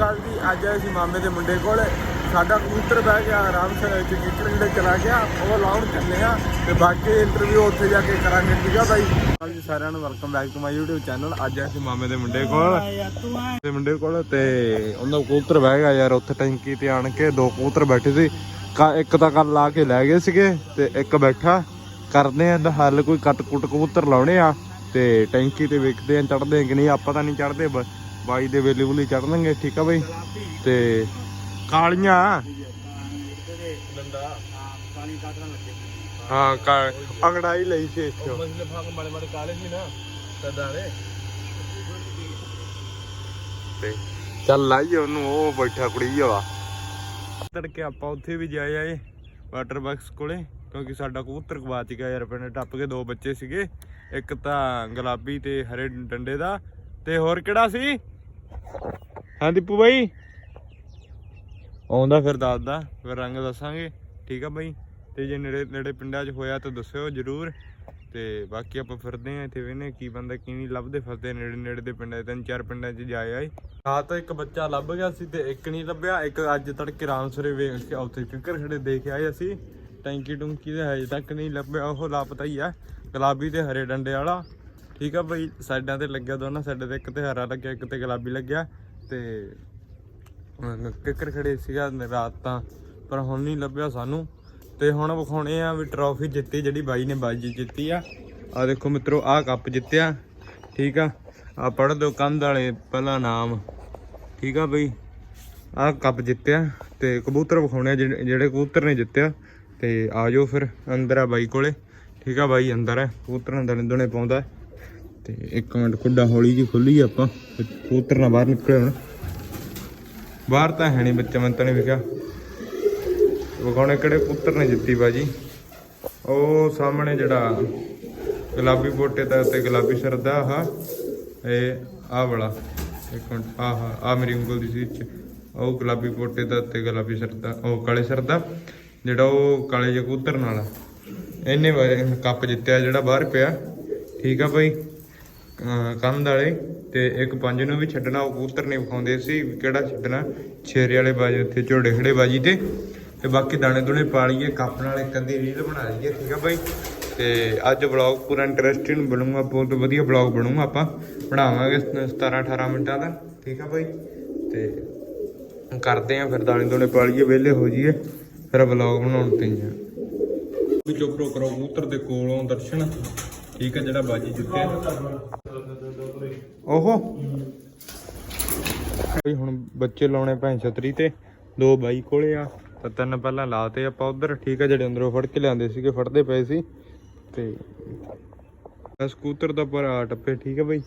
ਅਕਾਲ ਜੀ ਅੱਜ ਆਏ ਸੀ ਮਾਮੇ ਦੇ ਮੁੰਡੇ ਕੋਲ। ਸਾਡਾ ਕਬੂਤਰ ਬਹਿ ਗਿਆ ਆਰਾਮ ਸੇ ਕਿੱਕਰ ਜਿਹੜੇ ਚਲਾ ਗਿਆ। ਉਹ ਲਾਉਣ ਚੱਲੇ ਆ ਤੇ ਬਾਕੀ ਇੰਟਰਵਿਊ ਉੱਥੇ ਜਾ ਕੇ ਕਰਾਂਗੇ। ਠੀਕ ਆ ਬਾਈ? ਹਾਂਜੀ ਸਾਰਿਆਂ ਨੂੰ welcome back to my YouTube channel ਅੱਜ ਆਏ ਸੀ ਮਾਮੇ ਦੇ ਮੁੰਡੇ ਕੋਲ। ਦੇ ਮੁੰਡੇ ਕੋਲ ਤੇ ਉਹਨਾਂ ਦਾ ਕਬੂਤਰ ਬਹਿ ਗਿਆ ਯਾਰ ਉੱਥੇ ਟੈਂਕੀ ਤੇ ਆਣ ਕੇ ਦੋ ਕਬੂਤਰ ਬੈਠੇ ਸੀ। ਇੱਕ ਤਾਂ ਕੱਲ ਲਾ ਕੇ ਲੈ ਗਏ ਸੀਗੇ ਤੇ ਇੱਕ ਬੈਠਾ। ਕਰਦੇ ਆ ਇਹਦਾ ਹੱਲ ਕੋਈ ਕੱਟ ਕੁੱਟ ਕਬੂਤਰ ਲਾਉਣੇ ਆ ਤੇ ਟੈਂਕੀ ਤੇ ਵੇਖਦੇ ਆ ਚੜਦੇ ਕਿ ਨਹੀਂ ਆਪਾਂ ਤਾਂ ਨਹੀਂ ਚੜਦੇ ਬਾਈ ਦੇ ਵੇਲੇ ਵੂਲੇ ਚੜਨਗੇ ਠੀਕ ਆ ਬਈ? ਤੇ ਕਾਲੀਆਂ। ਹਾਂ, ਕਾ ਅੰਗੜਾਈ ਲਈ ਸੀ ਇੱਥੋਂ ਮਸਲੇ ਭਾਗ ਮਾੜੇ ਮਾੜੇ ਕਾਲੇ ਸੀ ਨਾ ਕਦਾਲੇ ਤੇ ਚੱਲ ਲਾਈ ਉਹਨੂੰ, ਉਹ ਬੈਠਾ ਕੁੜੀ ਵਾ ਤੜਕੇ ਆਪਾਂ ਉੱਥੇ ਵੀ ਜਾਏ ਆਏ, ਵਾਟਰ ਬਾਕਸ ਕੋਲੇ, ਕਿਉਂਕਿ ਸਾਡਾ ਕਬੂਤਰ ਗਵਾਚ ਗਿਆ ਯਾਰ, ਪਿੰਡ ਟੱਪ ਕੇ ਦੋ ਬੱਚੇ ਸੀਗੇ। ਇੱਕ ਤਾਂ ਗੁਲਾਬੀ ਤੇ ਹਰੇ ਡੰਡੇ ਦਾ, ਤੇ ਹੋਰ ਕਿਹੜਾ ਸੀ? ਹਾਂ ਦੀਪੂ ਬਾਈ? ਆਉਂਦਾ ਫਿਰ ਦੱਸਦਾ ਫਿਰ ਰੰਗ ਦੱਸਾਂਗੇ। ਠੀਕ ਆ ਬਾਈ? ਤੇ ਜੇ ਨੇੜੇ ਨੇੜੇ ਪਿੰਡਾਂ 'ਚ ਹੋਇਆ ਤਾਂ ਦੱਸਿਓ ਜਰੂਰ। ਤੇ ਬਾਕੀ ਆਪਾਂ ਫਿਰਦੇ ਆ ਇੱਥੇ ਵੇਨੇ ਕੀ ਬੰਦਾ ਕੀ ਨਹੀਂ ਲੱਭਦੇ ਫਸਦੇ ਨੇੜੇ ਨੇੜੇ ਦੇ ਪਿੰਡਾਂ 'ਚ, ਤਿੰਨ ਚਾਰ ਪਿੰਡਾਂ 'ਚ ਜਾਏ ਆਈ ਆ ਤਾਂ ਇੱਕ ਬੱਚਾ ਲੱਭ ਗਿਆ ਸੀ ਤੇ ਇੱਕ ਨਹੀਂ ਲੱਭਿਆ ਇੱਕ ਅੱਜ ਤੜਕੇ ਰਾਮਸਰੇ ਵੇਖ ਕੇ ਉੱਥੇ ਕਿੱਕਰ ਖੜੇ ਦੇਖ ਕੇ ਆਏ ਅਸੀਂ। ਟੈਂਕੀ ਟੁੰਕੀ ਦੇ ਹਜੇ ਤੱਕ ਨਹੀਂ ਲੱਭਿਆ ਉਹ ਲਾਪਤਾ ਹੀ ਆ ਗੁਲਾਬੀ ਤੇ ਹਰੇ ਡੰਡੇ ਵਾਲਾ। ਠੀਕ ਆ ਬਈ ਸਾਈਡਾਂ ਤੇ ਲੱਗਿਆ ਦੋਨਾਂ ਸਾਈਡ ਤੇ, ਇੱਕ ਤੇ ਹਰਾ ਲੱਗਿਆ, ਇੱਕ ਤੇ ਗੁਲਾਬੀ ਲੱਗਿਆ ਤੇ ਕਿੱਕਰ ਖੜੇ ਸੀਗਾ ਰਾਤ ਤਾਂ, ਪਰ ਹੁਣ ਨਹੀਂ ਲੱਭਿਆ ਸਾਨੂੰ ਤੇ ਹੁਣ ਵਿਖਾਉਣੇ ਆ ਵੀ ਟਰੋਫੀ ਜਿੱਤੀ, ਜਿਹੜੀ ਬਾਈ ਨੇ ਬਾਜੀ ਜਿੱਤੀ ਆ। ਆ ਦੇਖੋ ਮਿੱਤਰੋ, ਆਹ ਕੱਪ ਜਿੱਤਿਆ, ਠੀਕ ਆ। ਆ ਪੜ੍ਹ ਦਿਓ ਕੰਧ ਵਾਲੇ ਪਹਿਲਾ ਨਾਮ, ਠੀਕ ਆ ਬਈ। ਆਹ ਕੱਪ ਜਿੱਤਿਆ ਤੇ ਕਬੂਤਰ ਵਿਖਾਉਣੇ ਆ ਜਿਹੜੇ ਜਿਹੜੇ ਕਬੂਤਰ ਨੇ ਜਿੱਤਿਆ ਤੇ ਆ ਜਾਓ ਫਿਰ, ਅੰਦਰ ਆ ਬਾਈ ਕੋਲੇ। ਠੀਕ ਆ ਬਾਈ, ਅੰਦਰ ਹੈ ਕਬੂਤਰਾਂ ਦਣੇ ਦੁਣੇ ਪਾਉਂਦਾ। ਤੇ ਇੱਕ ਮਿੰਟ ਖੁੱਡਾ ਹੌਲੀ ਜੀ ਖੁੱਲੀ ਆਪਾਂ, ਤੇ ਕਬੂਤਰ ਨਾ ਬਾਹਰ ਨਿਕਲੇ ਹੁਣ। ਬਾਹਰ ਤਾਂ ਹੈ ਨਹੀਂ ਬੱਚਾ ਮੈਂ ਤਾਂ ਵਿਖਿਆ। ਵਿਖਾਉਣੇ ਕਿਹੜੇ ਪੁੱਤਰ ਨੇ ਜਿੱਤੀ ਬਾਜੀ? ਉਹ ਸਾਹਮਣੇ ਜਿਹੜਾ ਗੁਲਾਬੀ ਬੋਟੇ ਦਾ ਤੇ ਗੁਲਾਬੀ ਸਰਦਾ ਆ ਇਹ ਆਹ ਵਾਲਾ। ਇੱਕ ਮਿੰਟ, ਆਹ ਆ ਮੇਰੀ ਉਂਗਲ ਦੀ ਸੀ ਉਹ ਗੁਲਾਬੀ ਬੋਟੇ ਦਾ ਤੇ ਗੁਲਾਬੀ ਸਰਦਾ, ਉਹ ਕਾਲੇ ਸਰਦਾ, ਜਿਹੜਾ ਉਹ ਕਾਲੇ ਜਿਹੇ ਕਬੂਤਰ ਨਾਲ ਇਹਨੇ ਕੱਪ ਜਿੱਤਿਆ ਜਿਹੜਾ ਬਾਹਰ ਪਿਆ। ਠੀਕ ਆ ਭਾਈ ਕੰਧ ਵਾਲੇ ਤੇ ਇੱਕ ਪੰਜ ਨੂੰ ਵੀ ਛੱਡਣਾ, ਉਹ ਕਬੂਤਰ ਨਹੀਂ ਵਿਖਾਉਂਦੇ ਸੀ ਕਿਹੜਾ ਛੱਡਣਾ? ਛੇਰੇ ਵਾਲੇ ਬਾਜੀ ਉੱਥੇ ਝੋੜੇ ਖੜੇ ਬਾਜੀ ਤੇ। ਤੇ ਬਾਕੀ ਦਾਣੇ ਦੁਣੇ ਪਾ ਲਈਏ, ਕੱਪ ਨਾਲ ਇੱਕ ਅੱਧੀ ਰੀਲ ਬਣਾ ਲਈਏ, ਠੀਕ ਆ ਬਾਈ? ਤੇ ਅੱਜ ਵਲੌਗ ਪੂਰਾ ਇੰਟਰਸਟਿੰਗ ਬਣੂਗਾ, ਬਹੁਤ ਵਧੀਆ ਵਲੌਗ ਬਣੂਗਾ ਆਪਾਂ। ਬਣਾਵਾਂਗੇ 17 18 ਮਿੰਟਾਂ ਦਾ, ਠੀਕ ਆ ਬਾਈ? ਤੇ ਕਰਦੇ ਆ ਫਿਰ ਦਾਣੇ ਦੁਣੇ ਪਾ ਲਈਏ, ਵਿਹਲੇ ਹੋ ਜਾਈਏ, ਫਿਰ ਵਲੌਗ ਬਣਾਉਣ ਤੇ ਆ। ਵੀ ਚੁੱਪ ਕਰੋ, ਕਬੂਤਰ ਦੇ ਕੋਲੋਂ ਦਰਸ਼ਨ। ਠੀਕ ਹੈ ਜਿਹੜਾ ਬਾਜੀ ਜਿੱਤਿਆ ਓਹੋ। ਬਈ ਹੁਣ ਬੱਚੇ ਲਾਉਣੇ ਭੈਣ ਛਤਰੀ ਤੇ, ਦੋ ਬਾਈ ਕੋਲੇ ਆ, ਤਾਂ ਤਿੰਨ ਪਹਿਲਾਂ ਲਾਤੇ ਆਪਾਂ ਉਧਰ, ਠੀਕ ਹੈ ਜਿਹੜੇ ਅੰਦਰੋਂ ਫੜ ਕੇ ਲਿਆਂਦੇ ਸੀਗੇ, ਫੜਦੇ ਪਏ ਸੀ। ਤੇ ਇਹ ਸਕੂਟਰ ਦਾ ਪਰ ਆ ਟੱਪੇ, ਠੀਕ ਹੈ ਬਈ।